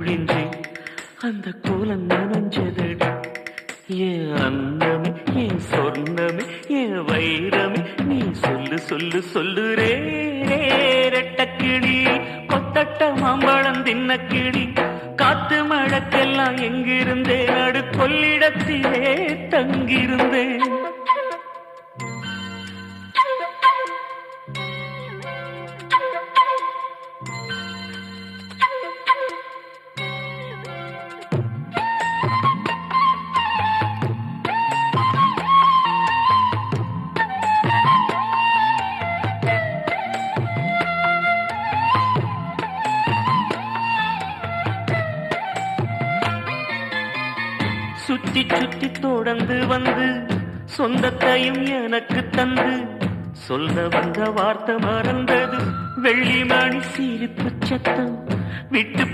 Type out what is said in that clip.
ஒழிஞ்சு அந்த கோலம் நனைஞ்சதடி என் அன்னமே என் சொர்ணமே என் வைரமே நீ சொல்லு சொல்லு சொல்லுரே ரெட்டக்கிளி கொத்தட்ட மாம்பழம் தின்ன கிளி காத்து மழக்கெல்லாம் எங்கிருந்தேன் நடு கொள்ளிடத்திலே தங்கியிருந்தேன். சுத்தி சுத்தி தொடர்ந்து வந்து சொந்தத்தையும் எனக்கு தந்து. சொல்ல வந்த வார்த்தை மறந்தது. வெள்ளி மணி சிரிப்பு சத்தம். விட்டு